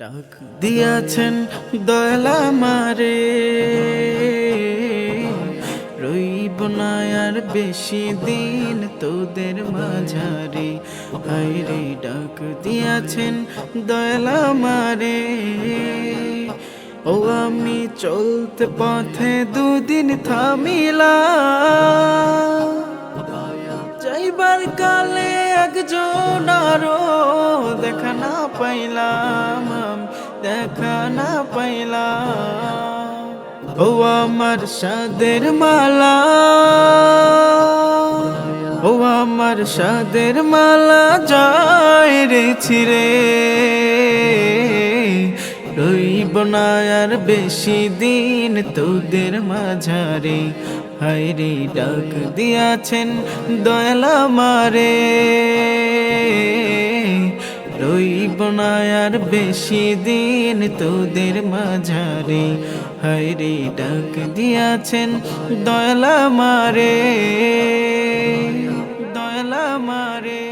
ডাক দিয়াছেন দয়ালা মারে। রইব না আর বেশি দিন তোদের মাঝারে। হাইরে ডাক দিয়াছেন দয়ালা মারে। ও আমি চলতে পথে দুদিন থামিলা যাইবার কালে একজন আরও দেখা না পাইলাম। দেখা না পাইলাম ও আমার সাদের মালা ও আমার সাদের মালা যায় রে ছিড়ে রইব না আর বেশি দিন তোদের মাঝারে হাইরে ডাক দিয়াছেন দয়ালা মারে আর বেশি দিন তোদের মাঝারে। হাইরে ডাক দিয়াছেন দয়লা মারে দয়লা মারে।